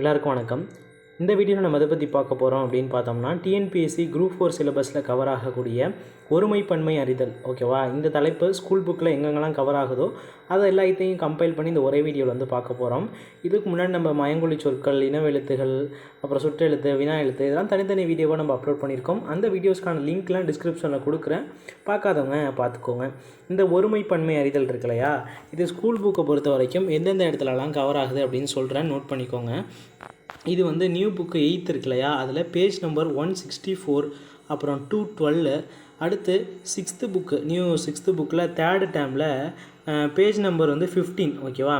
எல்லாருக்கும் வணக்கம். இந்த வீடியோவில் நம்ம எதை பற்றி பார்க்க போகிறோம் அப்படின்னு பார்த்தோம்னா டிஎன்பிஎஸ்சி குரூப் ஃபோர் சிலபஸில் கவர் ஆகக்கூடிய ஒருமைப்பன்மை அறிதல் ஓகேவா இந்த தலைப்பு ஸ்கூல் புக்கில் எங்கெங்கெல்லாம் கவர் ஆகுதோ அதை எல்லாத்தையும் கம்பைல் பண்ணி இந்த ஒரே வீடியோவில் வந்து பார்க்க போகிறோம் இதுக்கு முன்னாடி நம்ம மயங்கொலி சொற்கள் இனவெழுத்துகள் அப்புறம் சுற்றெழுத்து வினா எழுத்து இதெல்லாம் தனித்தனி வீடியோவாக நம்ம அப்லோட் பண்ணியிருக்கோம். அந்த வீடியோஸ்க்கான லிங்க்லாம் டிஸ்கிரிப்ஷனில் கொடுக்குறேன். பார்க்காதவங்க பார்த்துக்கோங்க. இந்த ஒருமைப்பன்மை அறிதல் இருக்கு இல்லையா? இது ஸ்கூல் புக்கை பொறுத்த வரைக்கும் எந்தெந்த இடத்துலலாம் கவர் ஆகுது அப்படின்னு சொல்கிறேன் நோட் பண்ணிக்கோங்க. இது வந்து நியூ புக்கு எயித் இருக்கு இல்லையா? அதில் page number one sixty four அப்புறம் டூ டுவெல்லு அடுத்து சிக்ஸ்த்து புக்கு நியூ சிக்ஸ்த்து புக்கில் தேர்டு டேமில் பேஜ் நம்பர் வந்து ஃபிஃப்டீன் ஓகேவா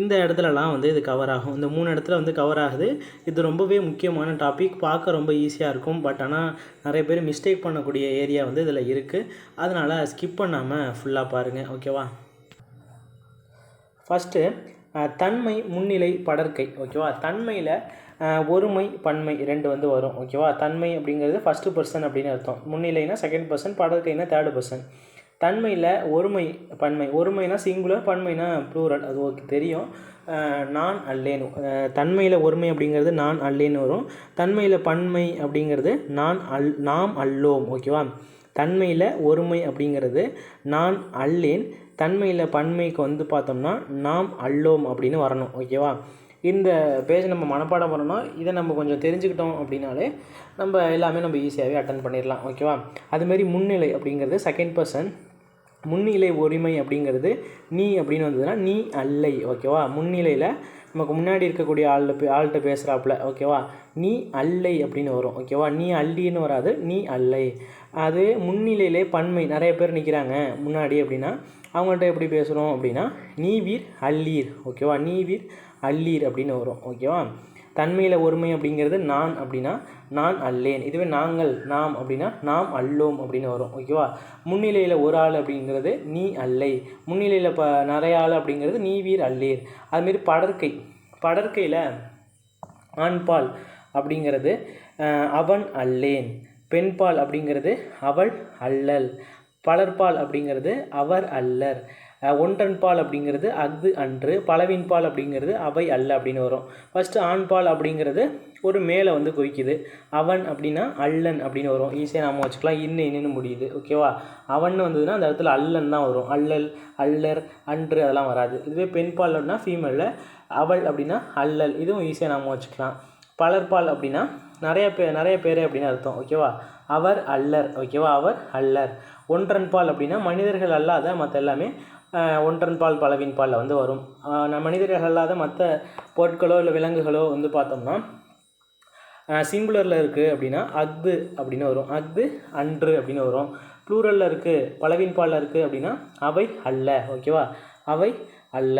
இந்த இடத்துலலாம் வந்து இது கவர் ஆகும். இந்த மூணு இடத்துல வந்து கவர் ஆகுது. இது ரொம்பவே முக்கியமான டாபிக் பார்க்க ரொம்ப ஈஸியாக இருக்கும். பட் ஆனால் நிறைய பேர் மிஸ்டேக் பண்ணக்கூடிய ஏரியா வந்து இதில் இருக்குது அதனால் ஸ்கிப் பண்ணாமல் ஃபுல்லாக பாருங்கள் ஓகேவா ஃபஸ்ட்டு தன்மை முன்னிலை படற்கை ஓகேவா தன்மையில் ஒருமை பன்மை ரெண்டு வந்து வரும் ஓகேவா தன்மை அப்படிங்கிறது ஃபஸ்ட்டு பர்சன் அப்படின்னு அர்த்தம். முன்னிலைனா செகண்ட் பர்சன் படற்கைனா தேர்டு பர்சன் தன்மையில் ஒருமை பன்மை. ஒருமைனா சிங்குலர் பன்மைனா ப்ளூரல் அது ஓகே தெரியும். நான் அல்லேனு. தன்மையில் ஒருமை அப்படிங்கிறது நான் அல்லேன்னு வரும். தன்மையில் பன்மை அப்படிங்கிறது நான் அல் நாம் அல்லோம். ஓகேவா? தன்மையில் ஒருமை அப்படிங்கிறது நான் அல்லேன். தன்மையில் பன்மைக்கு வந்து பார்த்தோம்னா நாம் அல்லோம் அப்படின்னு வரணும். ஓகேவா? இந்த பேஜ் நம்ம மனப்பாடம் பண்ணணும் இதை நம்ம கொஞ்சம் தெரிஞ்சுக்கிட்டோம் அப்படின்னாலே நம்ம எல்லாமே நம்ம ஈஸியாகவே அட்டன் பண்ணிடலாம். ஓகேவா? அதுமாரி முன்னிலை அப்படிங்கிறது செகண்ட் பர்சன் முன்னிலை உரிமை அப்படிங்கிறது நீ அப்படின்னு வந்ததுன்னா நீ அல்லை ஓகேவா? முன்னிலையில் நமக்கு முன்னாடி இருக்கக்கூடிய ஆள் ஆள்கிட்ட பேசுகிறாப்புல ஓகேவா? நீ அல்லை அப்படின்னு வரும் ஓகேவா? நீ அல்லின்னு வராது நீ அல்லை. அது முன்னிலையிலே பன்மை நிறைய பேர் நிற்கிறாங்க முன்னாடி அப்படின்னா அவங்கள்ட்ட எப்படி பேசுகிறோம் அப்படின்னா நீ வீர் அல்லீர் ஓகேவா? நீ வீர் அல்லீர் அப்படின்னு வரும் ஓகேவா? தன்மையில் ஒருமை அப்படிங்கிறது நான் அப்படின்னா நான் அல்லேன். இதுவே நாங்கள் நாம் அப்படின்னா நாம் அல்லோம் அப்படின்னு வரும். ஓகேவா முன்னிலையில் ஒரு ஆள் அப்படிங்கிறது நீ அல்லை. முன்னிலையில் ப நிறைய ஆள் அப்படிங்கிறது நீ வீர் அல்லேர். அதுமாரி படற்கை. படற்கையில் ஆண்பால் அப்படிங்கிறது அவன் அல்லேன். பெண்பால் அப்படிங்கிறது அவள் அல்லல். பலர்பால் அப்படிங்கிறது அவர் அல்லர். ஒன்றன்பால் அப்படிங்கிறது அஃது அன்று பலவின்பால் அப்படிங்கிறது அவை அல்ல அப்படின்னு வரும். ஃபஸ்ட்டு ஆண்பால் அப்படிங்கிறது ஒரு மேலே வந்து குறிக்குது அவன் அப்படின்னா அல்லன் அப்படின்னு வரும். ஈஸியாக நாம வச்சுக்கலாம். இன்னும் இன்னுன்னு முடியுது. ஓகேவா அவன் வந்ததுன்னா அந்த இடத்துல அல்லன் தான் வரும். அல்லல் அல்லர் அன்று அதெல்லாம் வராது. இதுவே பெண்பால் அப்படின்னா ஃபீமேலில் அவள் அப்படின்னா அல்லல். இதுவும் ஈஸியாக நாம வச்சுக்கலாம். பலர்பால் அப்படின்னா நிறைய பேர் நிறைய பேர் அப்படின்னு அர்த்தம். ஓகேவா அவர் அல்லர். ஓகேவா அவர் அல்லர். ஒன்றன் பால் அப்படின்னா மனிதர்கள் அல்லாத மற்ற எல்லாமே ஒன்றன் பால் பலவின் பாலில் வந்து வரும். மனிதர்கள் அல்லாத மற்ற பொருட்களோ இல்லை விலங்குகளோ வந்து பார்த்தோம்னா சிங்குலரில் இருக்குது அப்படின்னா அஃது அப்படின்னு வரும். அஃது அன்று அப்படின்னு வரும். ப்ளூரலில் இருக்குது பலவின் பாலில் இருக்குது அப்படின்னா அவை அல்ல ஓகேவா அவை அல்ல.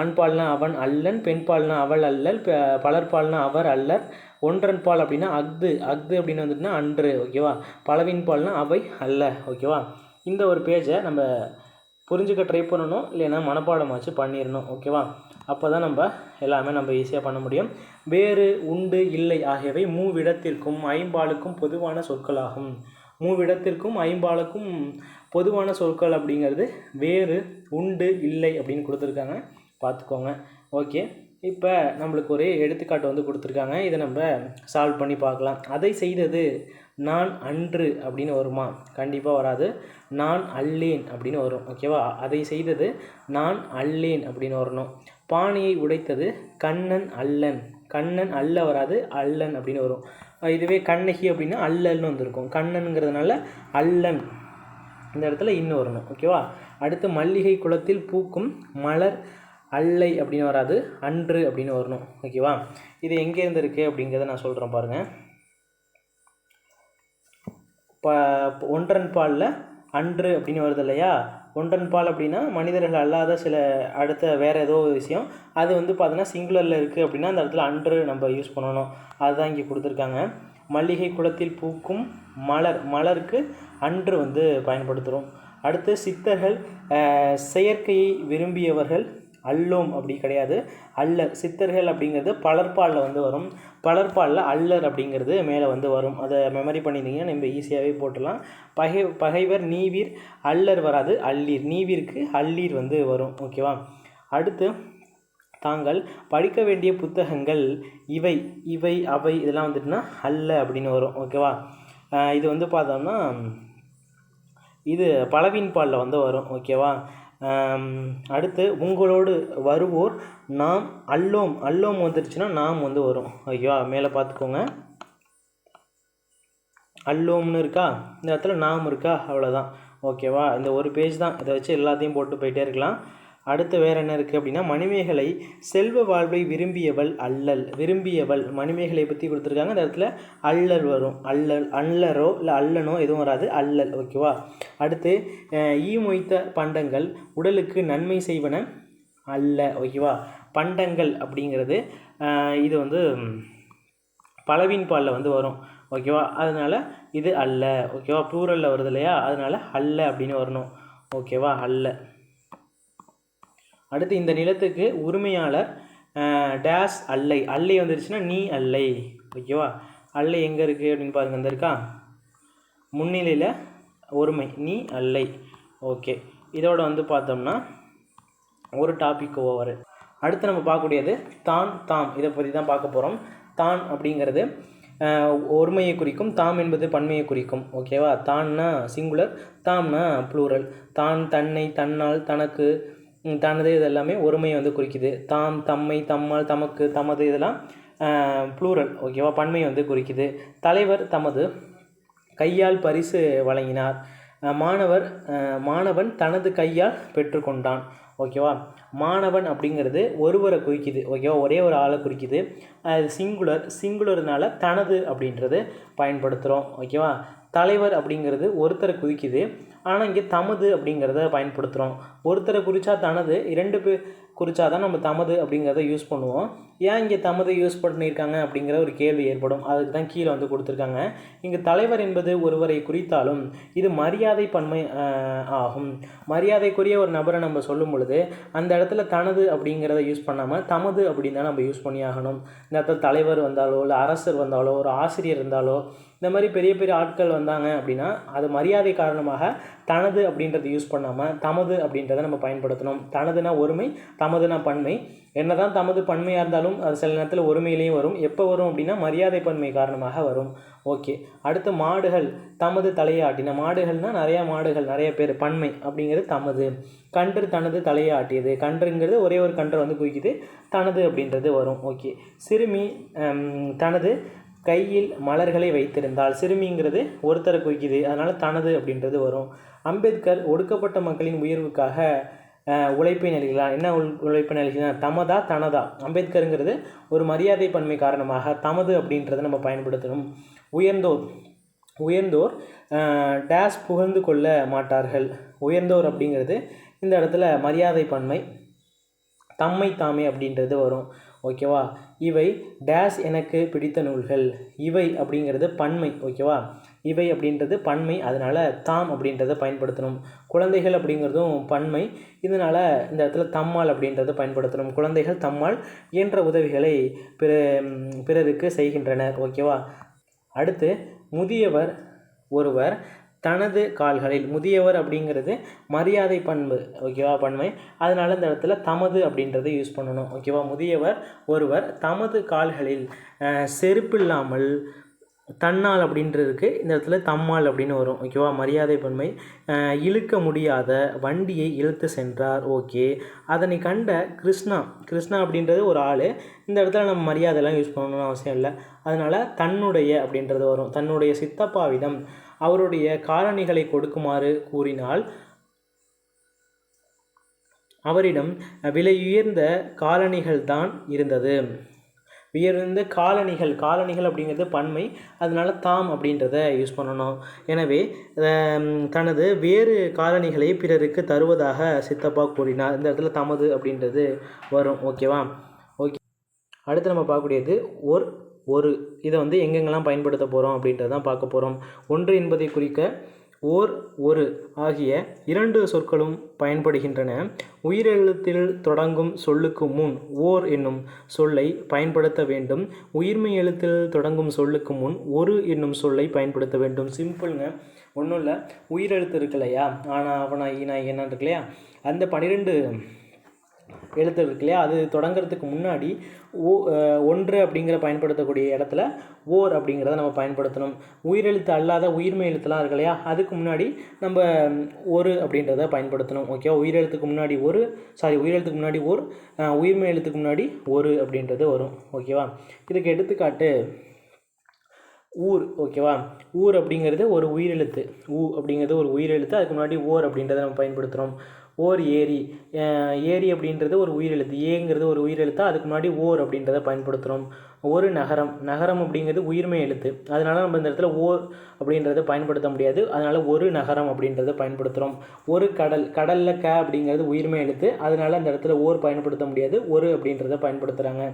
ஆண்பால்னா அவன் அல்லன் பெண்பால்னா அவள் அல்லல் பலர்பால்னா அவர் அல்லர். ஒன்றன் பால் அப்படின்னா அஃது அஃது அப்படின்னு வந்துட்டுனா அன்று ஓகேவா பலவின் பால்னா அவை அல்ல ஓகேவா இந்த ஒரு பேஜை நம்ம புரிஞ்சுக்க ட்ரை பண்ணணும் இல்லைன்னா மனப்பாடமாச்சு பண்ணிடணும் ஓகேவா அப்போ தான் நம்ம எல்லாமே நம்ம ஈஸியாக பண்ண முடியும். வேறு உண்டு இல்லை ஆகியவை மூவிடத்திற்கும் ஐம்பாலுக்கும் பொதுவான சொற்களாகும். மூவிடத்திற்கும் ஐம்பாலுக்கும் பொதுவான சொற்கள் அப்படிங்கிறது வேறு உண்டு இல்லை அப்படின்னு கொடுத்துருக்காங்க. பார்த்துக்கோங்க ஓகே இப்போ நம்மளுக்கு ஒரு எடுத்துக்காட்டு வந்து கொடுத்துருக்காங்க. இதை நம்ம சால்வ் பண்ணி பார்க்கலாம். அதை செய்தது நான் அன்று அப்படின்னு வருமா? கண்டிப்பாக வராது. நான் அல்லேன் அப்படின்னு வரும். ஓகேவா அதை செய்தது நான் அல்லேன் அப்படின்னு வரணும். பானையை உடைத்தது கண்ணன் அல்லன். கண்ணன் அல்ல வராது அல்லன் அப்படின்னு வரும். இதுவே கண்ணகி அப்படின்னா அல்லல்னு வந்திருக்கும். கண்ணனுங்கிறதுனால அல்லன். இந்த இடத்துல இன்னும் வரணும். ஓகேவா அடுத்து மல்லிகை குளத்தில் பூக்கும் மலர் அல்லை அப்படின்னு வராது அன்று அப்படின்னு வரணும். ஓகேவா இது எங்கேருந்து இருக்குது அப்படிங்கிறத நான் சொல்கிறேன் பாருங்கள் ப ஒன்றன் பாலில் அன்று அப்படின்னு வருது இல்லையா? ஒன்றன் பால் அப்படின்னா மனிதர்கள் அல்லாத சில அடுத்த வேறு ஏதோ ஒரு விஷயம். அது வந்து பார்த்தீங்கன்னா சிங்குலரில் இருக்குது அப்படின்னா அந்த இடத்துல அன்று நம்ம யூஸ் பண்ணணும். அதுதான் இங்கே கொடுத்துருக்காங்க. மல்லிகை குளத்தில் பூக்கும் மலர் மலருக்கு அன்று வந்து பயன்படுத்துகிறோம் அடுத்து சித்தர்கள் செயற்கையை விரும்பியவர்கள் அல்லோம் அப்படி கிடையாது. அல்லர் சித்தர்கள் அப்படிங்கிறது பலர்பாலில் வந்து வரும். பலர்பாலில் அல்லர் அப்படிங்கிறது மேலே வந்து வரும். அதை மெமரி பண்ணியிருந்தீங்கன்னா நம்ம ஈஸியாகவே போட்டுடலாம். பகை பகைவர் நீவீர் அல்லர் வராது அல்லீர். நீவீருக்கு அல்லீர் வந்து வரும். ஓகேவா அடுத்து தாங்கள் படிக்க வேண்டிய புத்தகங்கள் இவை இவை அவை இதெல்லாம் வந்துட்டுனா அல்ல அப்படின்னு வரும். ஓகேவா இது வந்து பார்த்தோம்னா இது பலவின் பாலில் வந்து வரும். ஓகேவா அடுத்து உங்களோடு வருவோர் நாம் அல்லோம். அல்லோம் வந்துருச்சுன்னா நாம் வந்து வரும். ஐயோ மேலே பார்த்துக்கோங்க. அல்லோம்னு இருக்கா? இந்த இடத்துல நாம் இருக்கா? அவ்வளோதான் ஓகேவா? இந்த ஒரு பேஜ் தான். இதை வச்சு எல்லாத்தையும் போட்டு போயிட்டே இருக்கலாம். அடுத்து வேறு என்ன இருக்குது அப்படின்னா மணிமேகலை செல்வ வாழ்வை விரும்பியவள் அல்லல். விரும்பியவள் மணிமேகலை பற்றி கொடுத்துருக்காங்க. அந்த இடத்துல அல்லல் வரும். அல்லல் அல்லரோ இல்லை அல்லனோ எதுவும் வராது. அல்லல் ஓகேவா அடுத்து ஈமொய்த்த ஈ மொய்த்த பண்டங்கள் உடலுக்கு நன்மை செய்வன அல்ல ஓகேவா பண்டங்கள் அப்படிங்கிறது இது வந்து பலவின் பாலில் வந்து வரும் ஓகேவா அதனால் இது அல்ல ஓகேவா ப்ளூரலில் வருது இல்லையா? அதனால் அல்ல அப்படின்னு வரணும் ஓகேவா அல்ல. அடுத்து இந்த நிலத்துக்கு உரிமையாளர் டேஸ் அல்லை. அல்லை வந்துருச்சுன்னா நீ அல்லை. ஓகேவா? அல்லை எங்கே இருக்குது அப்படின்னு பாருங்க. இந்த இருக்கா? முன்னிலையில் ஒருமை. நீ அல்லை. ஓகே. இதோட வந்து பார்த்தோம்னா ஒரு டாபிக் ஓவர் அடுத்து நம்ம பார்க்கக்கூடியது தான் தாம். இதை பற்றி தான் பார்க்க போகிறோம் தான் அப்படிங்கிறது ஒருமையை குறிக்கும் தாம் என்பது பன்மையை குறிக்கும். ஓகேவா? தான்னா சிங்குலர் தாம்னா ப்ளூரல் தான் தன்னை தன்னால் தனக்கு தனது இது எல்லாமே ஒருமையை வந்து குறிக்குது. தாம் தம்மை தம்மால் தமக்கு தமது இதெல்லாம் ப்ளூரல் ஓகேவா பன்மையை வந்து குறிக்குது. தலைவர் தமது கையால் பரிசு வழங்கினார். மாணவர் மாணவன் தனது கையால் பெற்றுக்கொண்டான். ஓகேவா மாணவன் அப்படிங்கிறது ஒருவரை குறிக்குது. ஓகேவா ஒரே ஒரு ஆளை குறிக்குது. அது சிங்குலர் சிங்குலர்னால தனது அப்படின்றது பயன்படுத்துகிறோம் ஓகேவா தலைவர் அப்படிங்கிறது ஒருத்தரை குறிக்குது ஆனால் இங்கே தமது அப்படிங்கிறத பயன்படுத்துகிறோம் ஒருத்தரை குறித்தா தனது இரண்டு பேர் குறித்தா தான் நம்ம தமது அப்படிங்கிறத யூஸ் பண்ணுவோம். ஏன் இங்கே தமது யூஸ் பண்ணியிருக்காங்க அப்படிங்கிற ஒரு கேள்வி ஏற்படும். அதுக்கு தான் கீழே வந்து கொடுத்துருக்காங்க. இங்கே தலைவர் என்பது ஒருவரை குறித்தாலும் இது மரியாதை பன்மை ஆகும். மரியாதைக்குரிய ஒரு நபரை நம்ம சொல்லும் பொழுது அந்த இடத்துல தனது அப்படிங்கிறத யூஸ் பண்ணாமல் தமது அப்படின்னு தான் நம்ம யூஸ் பண்ணி ஆகணும் இந்த இடத்துல தலைவர் வந்தாலோ இல்லை அரசர் வந்தாலோ ஒரு ஆசிரியர் இருந்தாலோ இந்த மாதிரி பெரிய பெரிய ஆட்கள் வந்தாங்க அப்படின்னா அது மரியாதை காரணமாக தனது அப்படின்றத யூஸ் பண்ணாமல் தமது அப்படின்றத நம்ம பயன்படுத்தணும். தனதுனா ஒருமை தமதுனா பன்மை. என்னதான் தமது பன்மையாக இருந்தாலும் அது சில நேரத்தில் ஒருமையிலையும் வரும். எப்போ வரும் அப்படின்னா மரியாதை பன்மை காரணமாக வரும். ஓகே அடுத்து மாடுகள் தமது தலையாட்டின மாடுகள்னால் நிறையா மாடுகள் நிறைய பேர் பன்மை அப்படிங்கிறது தமது. கன்று தனது தலையாட்டியது கன்றுங்கிறது ஒரே ஒரு கன்று வந்து குவிக்குது தனது அப்படின்றது வரும். ஓகே சிறுமி தனது கையில் மலர்களை வைத்திருந்தால் சிறுமிங்கிறது ஒருத்தரை குறிக்குது அதனால் தனது அப்படின்றது வரும். அம்பேத்கர் ஒடுக்கப்பட்ட மக்களின் உயர்வுக்காக உழைப்பை நல்கிறார் என்ன உள் உழைப்பை நல்கிறார் தமதா தனதா? அம்பேத்கருங்கிறது ஒரு மரியாதை பன்மை காரணமாக தமது அப்படின்றத நம்ம பயன்படுத்தணும். உயர்ந்தோர் உயர்ந்தோர் டேஸ் புகழ்ந்து கொள்ள மாட்டார்கள். உயர்ந்தோர் அப்படிங்கிறது இந்த இடத்துல மரியாதை பன்மை தம்மை தாமே அப்படின்றது வரும். ஓகேவா? இவை டேஸ் எனக்கு பிடித்த நூல்கள். இவை அப்படிங்கிறது பன்மை ஓகேவா? இவை அப்படின்றது பன்மை அதனால் தாம் அப்படின்றத பயன்படுத்தணும். குழந்தைகள் அப்படிங்கிறதும் பன்மை. இதனால் இந்த இடத்துல தம்மால் அப்படின்றத பயன்படுத்தணும். குழந்தைகள் தம்மால் இயன்ற உதவிகளை பிற பிறருக்கு செய்கின்றனர் ஓகேவா? அடுத்து முதியவர் ஒருவர் தனது கால்களில் முதியவர் அப்படிங்கிறது மரியாதை பண்பு ஓகேவா பண்மை அதனால் இந்த இடத்துல தமது அப்படின்றத யூஸ் பண்ணணும் ஓகேவா முதியவர் ஒருவர் தமது கால்களில் செருப்பில்லாமல் தன்னால் அப்படின்றதுக்கு இந்த இடத்துல தம்மால் அப்படின்னு வரும். ஓகேவா? மரியாதை பன்மை இழுக்க முடியாத வண்டியை இழுத்து சென்றார். ஓகே. அதனை கண்ட கிருஷ்ணா கிருஷ்ணா அப்படின்றது ஒரு ஆள். இந்த இடத்துல நம்ம மரியாதைலாம் யூஸ் பண்ணணும்னு அவசியம் இல்லை. அதனால் தன்னுடைய அப்படின்றது வரும். தன்னுடைய சித்தப்பாவிடம் அவருடைய காலணிகளை கொடுக்குமாறு கூறினால் அவரிடம் விலையுயர்ந்த காலணிகள் தான் இருந்தது. உயர்ந்த காலணிகள் காலணிகள் அப்படிங்கிறது பன்மை. அதனால தாம் அப்படின்றத யூஸ் பண்ணணும். எனவே தனது வேறு காலணிகளை பிறருக்கு தருவதாக சித்தப்பா கூறினார். இந்த இடத்துல தமது அப்படின்றது வரும். ஓகேவா ஓகே அடுத்து நம்ம பார்க்கக்கூடியது ஒரு ஒரு. இதை வந்து எங்கெங்கெல்லாம் பயன்படுத்த போகிறோம் அப்படின்றதான் பார்க்க போகிறோம் ஒன்று என்பதை குறிக்க ஓர் ஒரு ஆகிய இரண்டு சொற்களும் பயன்படுகின்றன. உயிரெழுத்தில் தொடங்கும் சொல்லுக்கு முன் ஓர் என்னும் சொல்லை பயன்படுத்த வேண்டும். உயிர்மை எழுத்தில் தொடங்கும் சொல்லுக்கு முன் ஒரு என்னும் சொல்லை பயன்படுத்த வேண்டும். சிம்பிள்ங்க. ஒன்றும் இல்லை. உயிரெழுத்து இருக்கு இல்லையா ஆனா அவனா ஈனா என்ன இருக்கு இல்லையா அந்த பன்னிரெண்டு எழுத்து இருக்கு இல்லையா? அது தொடங்குறதுக்கு முன்னாடி ஓ ஒன்று அப்படிங்கிற பயன்படுத்தக்கூடிய இடத்துல ஓர் அப்படிங்கிறத நம்ம பயன்படுத்தணும். உயிரெழுத்து அல்லாத உயிர்மை எழுத்துலாம் இருக்கு இல்லையா? அதுக்கு முன்னாடி நம்ம ஒரு அப்படின்றத பயன்படுத்தணும். ஓகேவா உயிரெழுத்துக்கு முன்னாடி ஒரு சாரி உயிரெழுத்துக்கு முன்னாடி ஓர் உயிர்மை எழுத்துக்கு முன்னாடி ஒரு அப்படின்றது வரும். ஓகேவா? இதுக்கு எடுத்துக்காட்டு ஊர் ஓகேவா? ஊர் அப்படிங்கிறது ஒரு உயிரெழுத்து. ஊ அப்படிங்கிறது ஒரு உயிரெழுத்து. அதுக்கு முன்னாடி ஓர் அப்படின்றத நம்ம பயன்படுத்துகிறோம் ஓர் ஏரி. ஏரி அப்படின்றது ஒரு உயிரெழுத்து. ஏங்கிறது ஒரு உயிரெழுத்து அதுக்கு முன்னாடி ஓர் அப்படின்றத பயன்படுத்துகிறோம் ஒரு நகரம் நகரம் அப்படிங்கிறது உயிர்மை எழுத்து. அதனால் நம்ம இந்த இடத்துல ஓர் அப்படின்றத பயன்படுத்த முடியாது. அதனால் ஒரு நகரம் அப்படின்றத பயன்படுத்துகிறோம் ஒரு கடல் கடலில் க அப்படிங்கிறது உயிர்மை எழுத்து. அதனால் அந்த இடத்துல ஓர் பயன்படுத்த முடியாது. ஒரு அப்படின்றத பயன்படுத்துகிறாங்க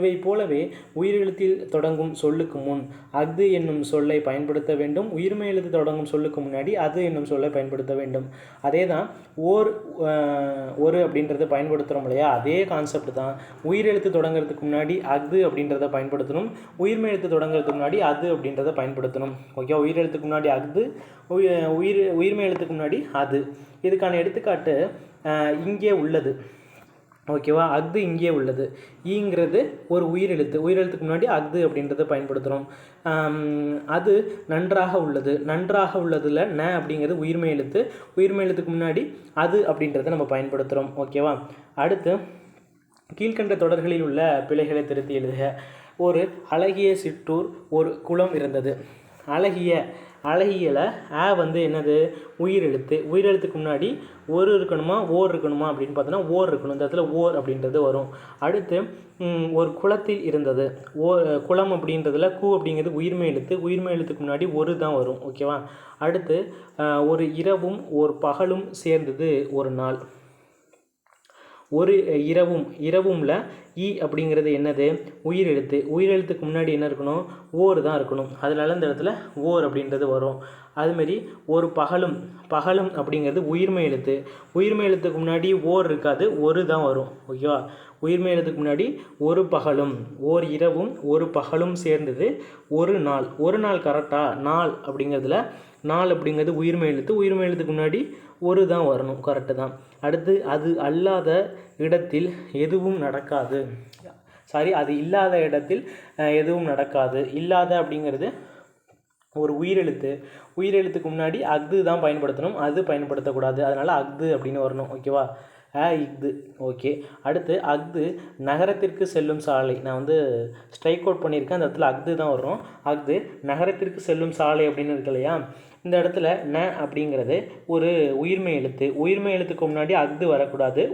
இவை போலவே உயிரெழுத்தில் தொடங்கும் சொல்லுக்கு முன் அஃது என்னும் சொல்லை பயன்படுத்த வேண்டும். உயிர்மை எழுத்து தொடங்கும் சொல்லுக்கு முன்னாடி அது என்னும் சொல்லை பயன்படுத்த வேண்டும். அதே தான் ஓர் ஒரு அப்படின்றத பயன்படுத்துகிறோம் இல்லையா? அதே கான்செப்ட் தான். உயிரெழுத்து தொடங்குறதுக்கு முன்னாடி அஃது அப்படின்றத பயன்படுத்தணும். உயிர்மை எழுத்து தொடங்குறதுக்கு முன்னாடி அது அப்படின்றத பயன்படுத்தணும். ஓகே உயிரெழுத்துக்கு முன்னாடி அஃது உயிர் உயிர் உயிர்மை எழுத்துக்கு முன்னாடி அது. இதுக்கான எடுத்துக்காட்டு இங்கே உள்ளது. ஓகேவா அஃது இங்கே உள்ளது. ஈங்கிறது ஒரு உயிரெழுத்து. உயிரெழுத்துக்கு முன்னாடி அஃது அப்படின்றத பயன்படுத்துகிறோம் அது நன்றாக உள்ளது. நன்றாக உள்ளதில் ந அப்படிங்கிறது உயிர்மை எழுத்து உயிர்மை எழுத்துக்கு முன்னாடி அது அப்படின்றத நம்ம பயன்படுத்துகிறோம் ஓகேவா அடுத்து கீழ்கண்ட தொடர்களில் உள்ள பிழைகளை திருத்தி எழுதுக. ஒரு அழகிய சிற்றூர் ஒரு குளம் இருந்தது. அழகிய அழகியல ஆ வந்து என்னது? உயிரெழுத்து. உயிரெழுத்துக்கு முன்னாடி ஒரு இருக்கணுமா ஓர் இருக்கணுமா அப்படின்னு பார்த்தோன்னா ஓர் இருக்கணும். இந்த இடத்துல ஓர் அப்படின்றது வரும். அடுத்து ஒரு குளத்தில் இருந்தது. ஓ குளம் அப்படின்றதுல கூ அப்படிங்கிறது உயிர்மை எழுத்து. உயிர்மை எழுத்துக்கு முன்னாடி ஒரு தான் வரும். ஓகேவா? அடுத்து ஒரு இரவும் ஒரு பகலும் சேர்ந்தது ஒரு நாள். ஒரு இரவும் இரவும்ல ஈ அப்படிங்கிறது என்னது? உயிரெழுத்து உயிரெழுத்துக்கு முன்னாடி என்ன இருக்கணும்? ஓர் தான் இருக்கணும். அதனால இந்த இடத்துல ஓர் அப்படின்றது வரும். அதுமாரி ஒரு பகலும் பகலும் அப்படிங்கிறது உயிர்மை எழுத்து. உயிர்மை எழுத்துக்கு முன்னாடி ஓர் இருக்காது ஒரு தான் வரும். ஓகேவா? உயிர்மை எழுத்துக்கு முன்னாடி ஒரு பகலும் ஓர் இரவும் ஒரு பகலும் சேர்ந்தது ஒரு நாள். ஒரு நாள் கரெக்டாக நாள் அப்படிங்கிறதுல நாள் அப்படிங்கிறது உயிர்மை எழுத்து. உயிர்மை எழுத்துக்கு முன்னாடி ஒரு தான் வரணும் கரெக்டு தான். அடுத்து அது அல்லாத இடத்தில் எதுவும் நடக்காது. சாரி அது இல்லாத இடத்தில் எதுவும் நடக்காது. இல்லாத அப்படிங்கிறது ஒரு உயிரெழுத்து. உயிரெழுத்துக்கு முன்னாடி அஃது தான் பயன்படுத்தணும். அது பயன்படுத்தக்கூடாது. அதனால் அஃது அப்படின்னு வரணும். ஓகேவா ஆ இஃது. ஓகே அடுத்து அஃது நகரத்திற்கு செல்லும் சாலை. நான் வந்து ஸ்ட்ரைக் அவுட் பண்ணியிருக்கேன். அந்த இடத்துல அஃது தான் வரும் அஃது நகரத்திற்கு செல்லும் சாலை அப்படின்னு இருக்கு இல்லையா? இந்த இடத்துல ந அப்படிங்கிறது ஒரு உயிர்மை எழுத்து. உயிர்மை எழுத்துக்கு முன்னாடி அஃது வரக்கூடாது.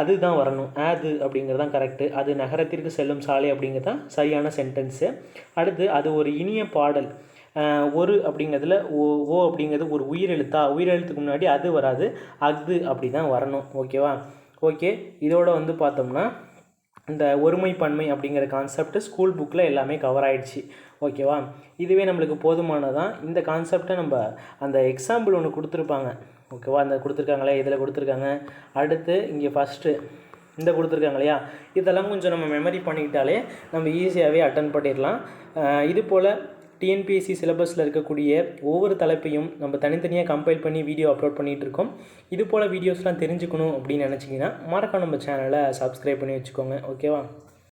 அது தான் வரணும். அது அப்படிங்கிறது தான் கரெக்டு அது நகரத்திற்கு செல்லும் சாலை அப்படிங்கிறது தான் சரியான சென்டென்ஸு அடுத்து அது ஒரு இனிய பாடல். ஒரு அப்படிங்கிறதுல ஓ ஓ அப்படிங்கிறது ஒரு உயிரெழுத்தா உயிரெழுத்துக்கு முன்னாடி அது வராது. அது அப்படி தான் வரணும் ஓகேவா ஓகே இதோட வந்து பார்த்தோம்னா இந்த ஒருமை பன்மை அப்படிங்கிற கான்செப்ட் ஸ்கூல் புக்கில் எல்லாமே கவர் ஆயிடுச்சு. ஓகேவா? இதுவே நம்மளுக்கு போதுமானதான் இந்த கான்செப்டை நம்ம அந்த எக்ஸாம்பிள் ஒன்று கொடுத்துருப்பாங்க. ஓகேவா? அந்த கொடுத்துருக்காங்களே இதில் கொடுத்துருக்காங்க. அடுத்து இங்கே ஃபஸ்ட்டு இந்த கொடுத்துருக்காங்க இல்லையா? இதெல்லாம் கொஞ்சம் நம்ம மெமரி பண்ணிக்கிட்டாலே நம்ம ஈஸியாகவே அட்டன் பண்ணிடலாம். இது போல் டிஎன்பிஎஸ்சி சிலபஸில் இருக்கக்கூடிய ஒவ்வொரு தலைப்பையும் நம்ம தனித்தனியாக கம்பைல் பண்ணி வீடியோ அப்லோட் பண்ணிகிட்டு இருக்கோம். இது போல் வீடியோஸ்லாம் தெரிஞ்சுக்கணும் அப்படின்னு நினச்சிங்கன்னா மறக்காம நம்ம சேனலை சப்ஸ்கிரைப் பண்ணி வச்சுக்கோங்க. ஓகேவா?